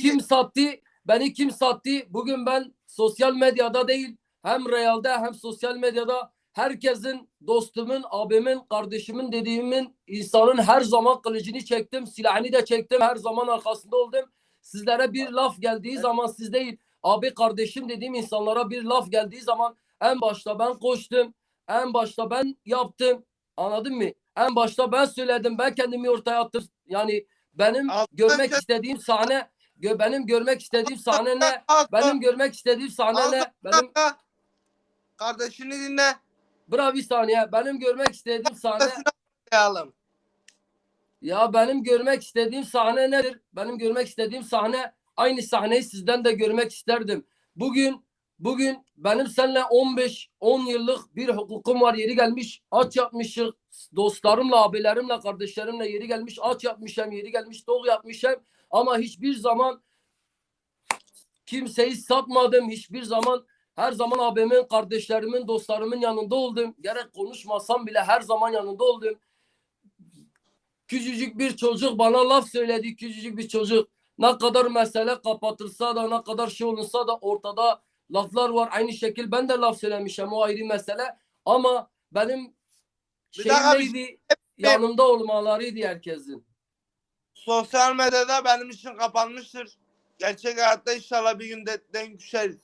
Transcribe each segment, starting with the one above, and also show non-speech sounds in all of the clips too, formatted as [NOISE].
kim sattı? Beni kim sattı? Bugün ben sosyal medyada değil hem realde hem sosyal medyada herkesin dostumun, abimin, kardeşimin dediğimin insanın her zaman kılıcını çektim, silahını da çektim, her zaman arkasında oldum. Sizlere bir laf geldiği zaman siz değil, abi kardeşim dediğim insanlara bir laf geldiği zaman en başta ben koştum, en başta ben yaptım. Anladın mı? En başta ben söyledim, ben kendimi ortaya attım. Yani benim görmek istediğim sahne, gö- benim görmek istediğim sahne ne? [LAUGHS] Benim görmek istediğim sahne ne? [LAUGHS] Benim Kardeşini dinle. Bravo bir saniye. Benim görmek istediğim [LAUGHS] sahne Yalım. ya benim görmek istediğim sahne nedir? Benim görmek istediğim sahne aynı sahneyi sizden de görmek isterdim. Bugün bugün benim seninle 15 10 yıllık bir hukukum var yeri gelmiş aç yapmışım dostlarımla abilerimle kardeşlerimle yeri gelmiş aç yapmışım yeri gelmiş dolu yapmışım ama hiçbir zaman kimseyi satmadım hiçbir zaman her zaman abimin, kardeşlerimin, dostlarımın yanında oldum. Gerek konuşmasam bile her zaman yanında oldum. Küçücük bir çocuk bana laf söyledi. Küçücük bir çocuk. Ne kadar mesele kapatılsa da ne kadar şey olunsa da ortada laflar var. Aynı şekil ben de laf söylemişim. O ayrı mesele. Ama benim Bir şeyim neydi? Yanımda olmalarıydı herkesin. Sosyal medyada benim için kapanmıştır. Gerçek hayatta inşallah bir gün de denk düşeriz.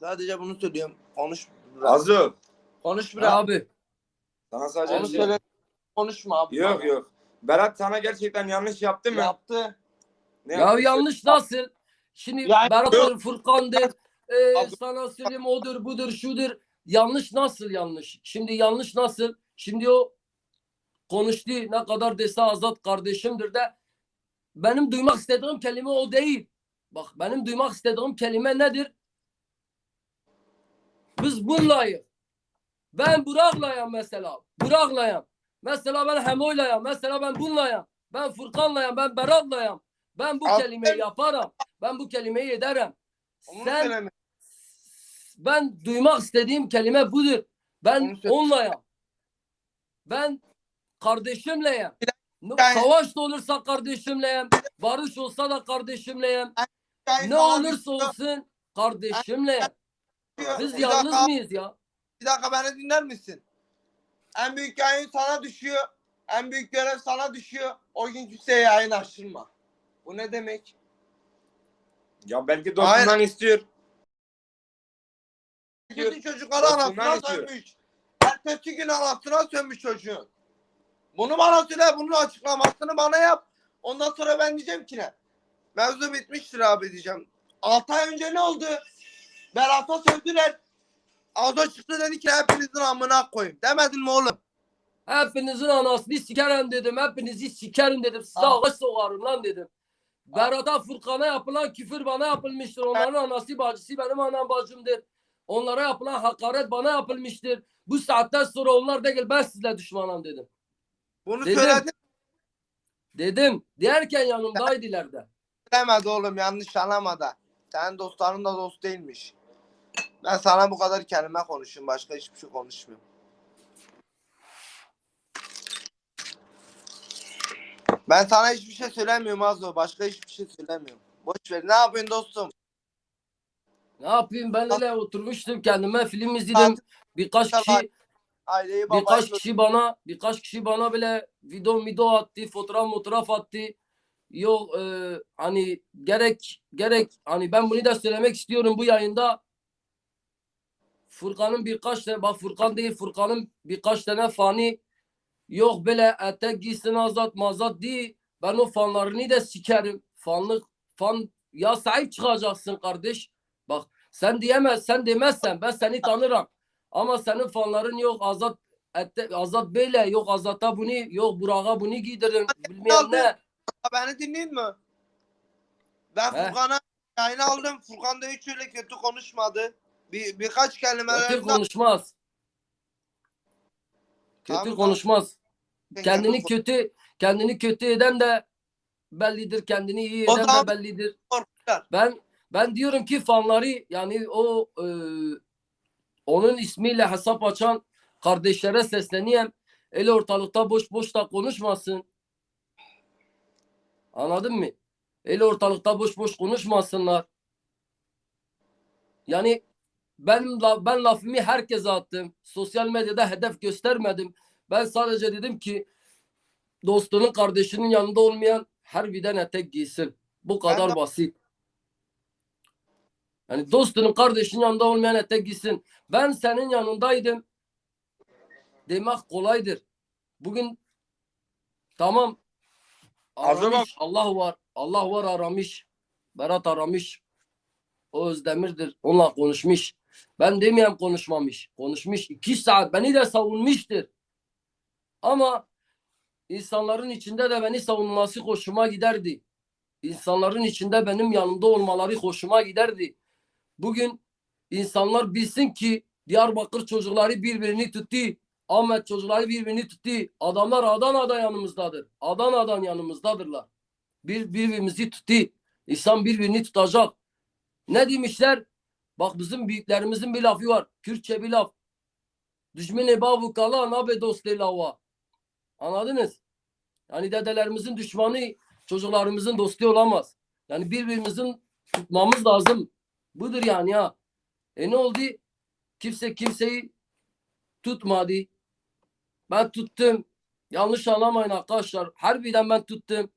Sadece bunu söylüyorum. Konuş biraz. Azu. Konuş biraz. Abi. Sana sadece Onu bir şey. söyle. Konuşma abi. Yok yok. Berat sana gerçekten yanlış yaptı mı? Yaptı. Ne Ya yaptı? yanlış nasıl? Şimdi Ya- Berat'dır, Furkan'dır, e, Abi- sana söyleyeyim odur, budur, şudur. Yanlış nasıl yanlış? Şimdi yanlış nasıl? Şimdi o konuştu ne kadar dese Azat kardeşimdir de benim duymak istediğim kelime o değil. Bak benim duymak istediğim kelime nedir? Biz bunlayız. Ben Burak'layım mesela. Burak'layım. Mesela ben Hemo'ylayım. Mesela ben bunlayım. Ben Furkan'layım. Ben Berat'layım. Ben bu kelimeyi yaparım. Ben bu kelimeyi ederim. Sen ben duymak istediğim kelime budur. Ben onlayım. Ben kardeşimleyim. Yani- Savaş da olursa kardeşimleyim. Barış olsa da kardeşimleyim. Yani Ne olursa olsun kardeşimleyim. Biz Bir yalnız dakika, mıyız ya? bir dakika beni dinler misin? En büyük yayın sana düşüyor. En büyük görev sana düşüyor. O gün kimseye yayın açtırma. Bu ne demek? Ya belki dostundan istiyor. Bütün çocukları anasına sönmüş. Ertesi gün anasına sönmüş çocuğun. Bunu bana söyle, bunun açıklamasını bana yap. Ondan sonra ben diyeceğim ki ne? Mevzu bitmiştir abi diyeceğim. 6 ay önce ne oldu? Berat'a sövdüler. Ağza çıktı dedi ki hepinizin amına koyayım. Demedin mi oğlum? Hepinizin anasını sikerim dedim. Hepinizi sikerim dedim. Ağaç soğarım lan dedim. Berat'a Furkan'a yapılan küfür bana yapılmıştır. Onların anası bacısı benim anam bacımdır. Onlara yapılan hakaret bana yapılmıştır. Bu saatten sonra onlar değil ben sizle düşmanım dedim. Bunu Dedim. söyledin Dedim. Derken yanımdaydılar da. demedi oğlum yanlış anlama da. Senin dostların da dost değilmiş. Ben sana bu kadar kelime konuşayım. Başka hiçbir şey konuşmuyorum. Ben sana hiçbir şey söylemiyorum Azo. Başka hiçbir şey söylemiyorum. Boş ver. Ne yapıyorsun dostum? Ne yapayım ben öyle oturmuştum kendime film izledim. Birkaç kişi Aileyi babayı birkaç kişi bana birkaç kişi bana bile video video attı, fotoğraf fotoğraf attı. Yok e, hani gerek gerek hani ben bunu da söylemek istiyorum bu yayında. Furkan'ın birkaç tane bak Furkan değil Furkan'ın birkaç tane fani yok böyle etek giysin azat mazat değil. Ben o fanlarını da sikerim. Fanlık fan ya sahip çıkacaksın kardeş. Bak sen diyemez sen demezsen ben seni tanırım. Ama senin fanların yok Azat ette, Azat Bey'le yok Azat'a bunu yok Burak'a bunu giydirin bilmem ne. Beni dinleyin mi? Ben He. Furkan'a yayını aldım. Furkan da hiç öyle kötü konuşmadı. Bir, birkaç Kötü kelimelerinde konuşmaz. Kötü Tamam, konuşmaz. tamam. Kendini kötü kendini kötü eden de bellidir. Kendini iyi eden de bellidir. Ben ben diyorum ki fanları yani o e, onun ismiyle hesap açan kardeşlere sesleneyim. Öyle ortalıkta boş boş da konuşmasın. Anladın mı? Öyle ortalıkta boş boş konuşmasınlar. Yani ben ben lafımı herkese attım. Sosyal medyada hedef göstermedim. Ben sadece dedim ki dostunun kardeşinin yanında olmayan harbiden etek giysin. Bu kadar de- basit. Yani dostunun kardeşinin yanında olmayan etek giysin. Ben senin yanındaydım. Demek kolaydır. Bugün tamam aramış, Allah var. Allah var aramış. Berat aramış. O Özdemir'dir. Onunla konuşmuş. Ben demeyeyim konuşmamış. Konuşmuş. iki saat beni de savunmuştur. Ama insanların içinde de beni savunması hoşuma giderdi. İnsanların içinde benim yanımda olmaları hoşuma giderdi. Bugün insanlar bilsin ki Diyarbakır çocukları birbirini tuttu. Ahmet çocukları birbirini tuttu. Adamlar Adana'da yanımızdadır. Adana'dan yanımızdadırlar. Bir, birbirimizi tuttu. İnsan birbirini tutacak. Ne demişler? Bak bizim büyüklerimizin bir lafı var. Kürtçe bir laf. Düşmene babu kala nabe dost lava. Anladınız? Yani dedelerimizin düşmanı çocuklarımızın dostu olamaz. Yani birbirimizin tutmamız lazım. Budur yani ya. E ne oldu? Kimse kimseyi tutmadı. Ben tuttum. Yanlış anlamayın arkadaşlar. Harbiden ben tuttum.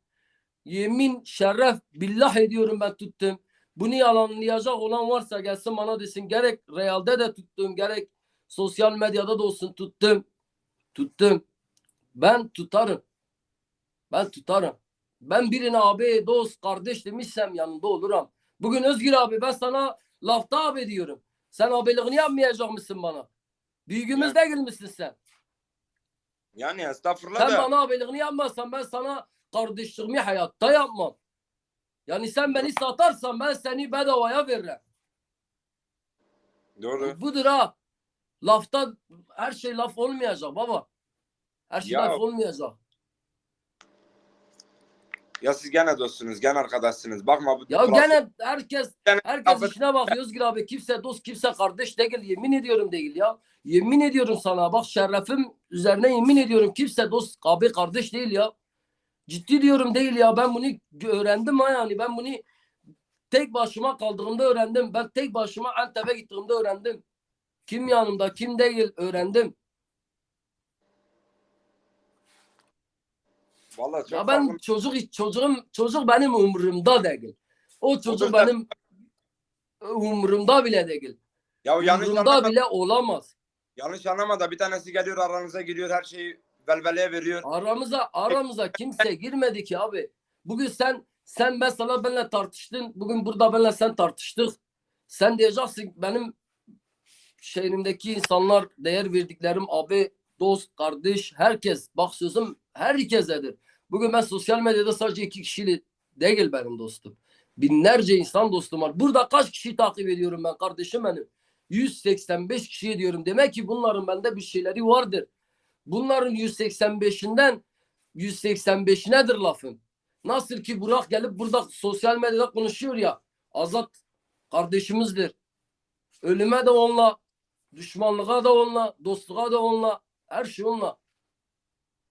Yemin şeref billah ediyorum ben tuttum. Bunu yalanlayacak olan varsa gelsin bana desin. Gerek realde de tuttum. Gerek sosyal medyada da olsun tuttum. Tuttum. Ben tutarım. Ben tutarım. Ben birine abi, dost, kardeş demişsem yanında olurum. Bugün Özgür abi ben sana lafta abi diyorum. Sen abiliğini yapmayacak mısın bana? Büyüğümüz değil misin sen? Yani estağfurullah Sen da. bana abiliğini yapmazsan ben sana kardeşliğimi hayatta yapmam. Yani sen beni satarsan ben seni bedavaya veririm. Doğru. Budur ha. Lafta her şey laf olmayacak baba. Her şey Ya- laf olmayacak. Ya siz gene dostsunuz, gene arkadaşsınız. Bakma bu Ya gene herkes gene herkes işine bakıyor Özgür abi. Kimse dost kimse kardeş değil. Yemin ediyorum değil ya. Yemin ediyorum sana. Bak şerefim üzerine yemin ediyorum. Kimse dost abi kardeş değil ya. Ciddi diyorum değil ya. Ben bunu öğrendim ha yani. Ben bunu tek başıma kaldığımda öğrendim. Ben tek başıma Antep'e gittiğimde öğrendim. Kim yanımda kim değil öğrendim. Vallahi çok Ya ben farklı- çocuk çocuğum çocuk benim umurumda değil. O çocuk Olur da- benim umurumda bile değil. Ya yanlış Umurumda anlama, bile olamaz. yanlış anlama da bir tanesi geliyor aranıza giriyor her şeyi velveleye veriyor. Aramıza aramıza kimse girmedi ki abi. Bugün sen sen mesela benimle tartıştın. Bugün burada benimle sen tartıştık. Sen diyeceksin benim şehrimdeki insanlar değer verdiklerim abi, dost, kardeş, herkes. Bak sözüm herkesedir. Bugün ben sosyal medyada sadece iki kişiyle değil benim dostum. Binlerce insan dostum var. Burada kaç kişi takip ediyorum ben kardeşim benim? 185 kişi diyorum. Demek ki bunların bende bir şeyleri vardır. Bunların 185'inden 185 nedir lafım? Nasıl ki Burak gelip burada sosyal medyada konuşuyor ya. Azat kardeşimizdir. Ölüme de onunla, düşmanlığa da onunla, dostluğa da onunla, her şey onunla.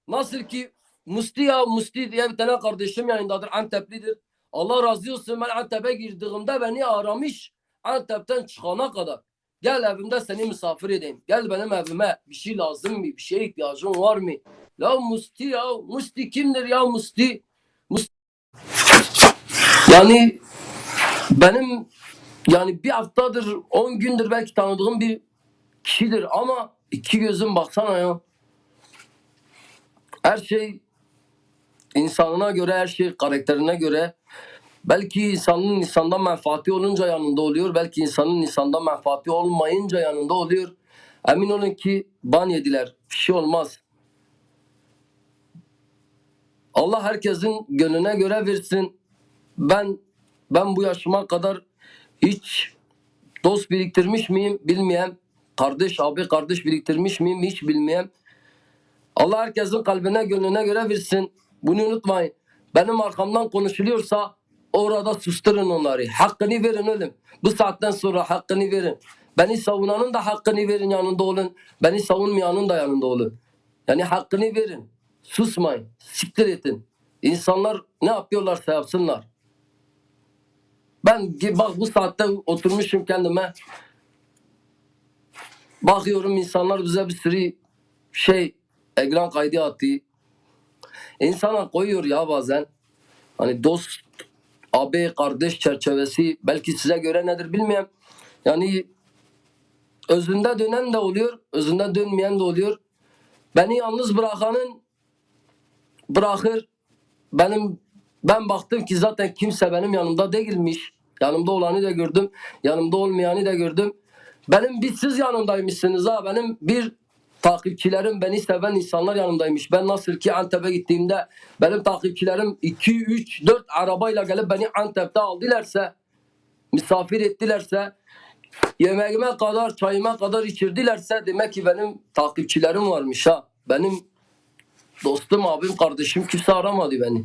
Nasıl ki Musti ya Musti diye bir tane kardeşim yayındadır. Anteplidir. Allah razı olsun ben Antep'e girdiğimde beni aramış. Antep'ten çıkana kadar. Gel evimde seni misafir edeyim. Gel benim evime. Bir şey lazım mı? Bir şeye ihtiyacın var mı? Ya Musti ya. Musti kimdir ya Musti? Musti. Yani benim yani bir haftadır 10 gündür belki tanıdığım bir kişidir ama iki gözüm baksana ya. Her şey insanına göre her şey karakterine göre belki insanın insandan menfaati olunca yanında oluyor. Belki insanın insandan menfaati olmayınca yanında oluyor. Emin olun ki ban yediler. Bir şey olmaz. Allah herkesin gönlüne göre versin. Ben ben bu yaşıma kadar hiç dost biriktirmiş miyim bilmeyem. Kardeş abi kardeş biriktirmiş miyim hiç bilmeyem. Allah herkesin kalbine gönlüne göre versin. Bunu unutmayın. Benim arkamdan konuşuluyorsa orada susturun onları. Hakkını verin oğlum. Bu saatten sonra hakkını verin. Beni savunanın da hakkını verin yanında olun. Beni savunmayanın da yanında olun. Yani hakkını verin. Susmayın. Siktir etin. İnsanlar ne yapıyorlarsa yapsınlar. ben bak bu saatte oturmuşum kendime. Bakıyorum insanlar bize bir sürü şey ekran kaydı attı. İnsana koyuyor ya bazen. Hani dost, abi, kardeş çerçevesi belki size göre nedir bilmiyorum. Yani özünde dönen de oluyor, özünde dönmeyen de oluyor. Beni yalnız bırakanın bırakır. Benim ben baktım ki zaten kimse benim yanımda değilmiş. Yanımda olanı da gördüm, yanımda olmayanı da gördüm. Benim bir siz yanımdaymışsınız ha. Benim bir takipçilerim, beni seven insanlar yanımdaymış. Ben nasıl ki Antep'e gittiğimde benim takipçilerim 2, 3, 4 arabayla gelip beni Antep'te aldılarsa, misafir ettilerse, yemeğime kadar, çayıma kadar içirdilerse demek ki benim takipçilerim varmış ha. Benim dostum, abim, kardeşim kimse aramadı beni.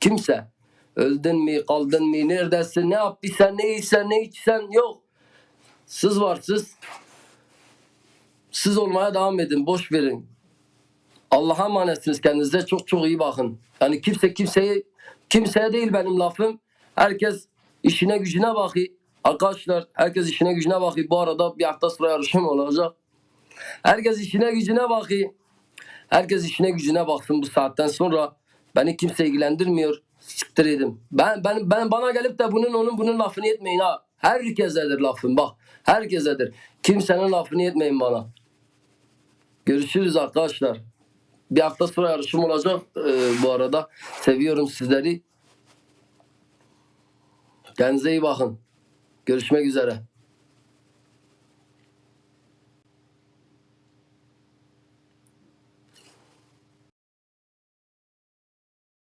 Kimse. Öldün mü, kaldın mı, neredesin, ne yaptıysan, ne yiysen, ne içsen yok. Siz varsınız. Siz olmaya devam edin. Boş verin. Allah'a emanetsiniz. Kendinize çok çok iyi bakın. Yani kimse kimseye kimseye değil benim lafım. Herkes işine gücüne bakıyor. Arkadaşlar herkes işine gücüne bakıyor. Bu arada bir hafta sonra yarışım olacak. Herkes işine gücüne bakıyor. Herkes işine gücüne baksın bu saatten sonra. Beni kimse ilgilendirmiyor. Siktir edin. Ben, ben, ben bana gelip de bunun onun bunun lafını etmeyin ha. Herkesedir lafım bak. Herkesedir. Kimsenin lafını etmeyin bana. Görüşürüz arkadaşlar. Bir hafta sonra yarışım olacak ee, bu arada. Seviyorum sizleri. Kendinize iyi bakın. Görüşmek üzere.